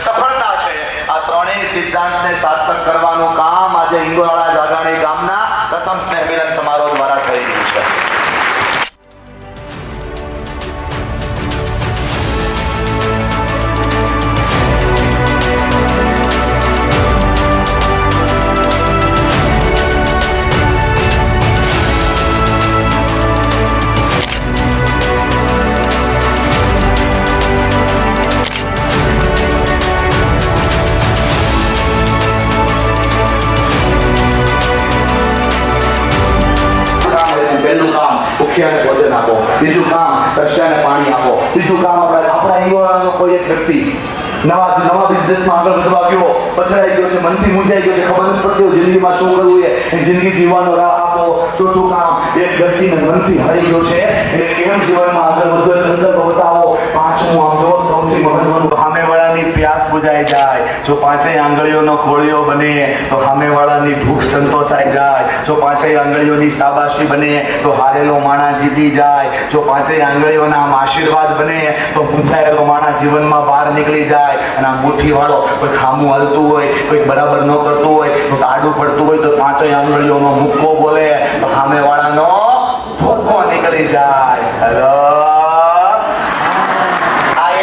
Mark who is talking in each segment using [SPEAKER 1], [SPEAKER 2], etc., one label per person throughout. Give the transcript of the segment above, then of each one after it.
[SPEAKER 1] સફળતા છે. આ ત્રણેય સિદ્ધાંતને સાર્થક કરવાનું ભૂખ્યાને ભોજન આપો, બીજું કામ રશિયાને પાણી આપો, ત્રીજું કામ આપણે આપણા યુવાનોનો કોઈ એક વ્યક્તિ નવા નવા બિઝનેસમાં આગળ વધવા ગયો, પછડાઈ ગયો છે, મનથી મૂંઝાઈ ગયો છે, ખબર નથી પડતી જિંદગીમાં શું કરવું છે. જિંદગી જીવવાનો રાહ આપો, ચોથું કામ એક વ્યક્તિને મનથી હારી ગયો છે, એટલે કેમ જીવનમાં આગળ વધવા એ સંદર્ભ બતાવો. પાંચમું આમ સૌથી મહત્વનું કામ બુજાઈ જાય. જો પાંચેય આંગળીઓનો ખોળિયો બને, તો સામેવાળાની ભૂખ સંતોષાઈ જાય. જો પાંચેય આંગળીઓની સાબાશી બને, તો હારેલો માણા જીતી જાય. જો પાંચેય આંગળીઓના આશીર્વાદ બને, તો પૂછાયેલો માણા જીવનમાં બહાર નીકળી જાય. અને આ મુઠ્ઠીવાળો કોઈ ખામું હાલતું હોય કોઈ બરાબર ન કરતું હોય તો આડું પડતું હોય, તો પાંચેય આંગળીઓનો મુક્કો બોલે, તો સામેવાળાનો ભોકો નીકળી જાય. હેલો!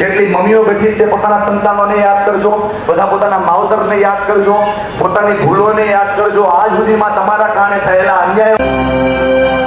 [SPEAKER 1] જેટલી મમ્મીઓ બેઠી છે પોતાના સંતાનોને યાદ કરજો, બધા પોતાના માવતરને યાદ કરજો, પોતાની ભૂલોને યાદ કરજો. આજ સુધીમાં તમારા કારણે થયેલા અન્યાય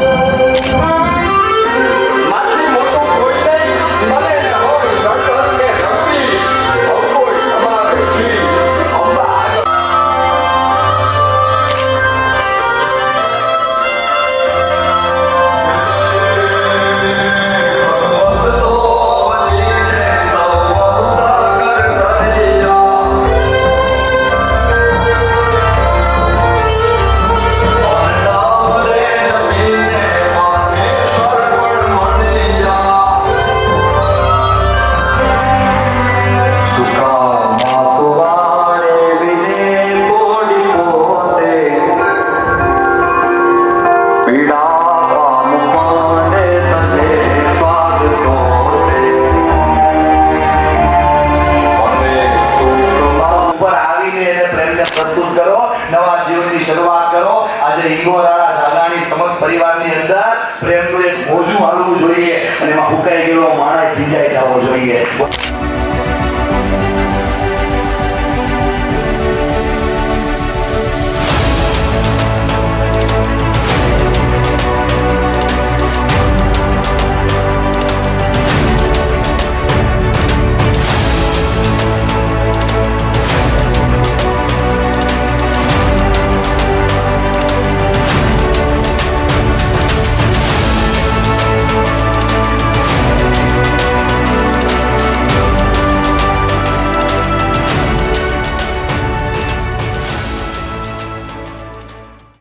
[SPEAKER 1] જીવનની શરૂઆત કરો. આજે હિંગોરાળા ઝાલાની સમસ્ત પરિવારની અંદર પ્રેમનું એક મોજું હાલવું જોઈએ અને એમાં ફૂંકાઈ ગયેલો માણસ ભીંજાઈ જવો જોઈએ.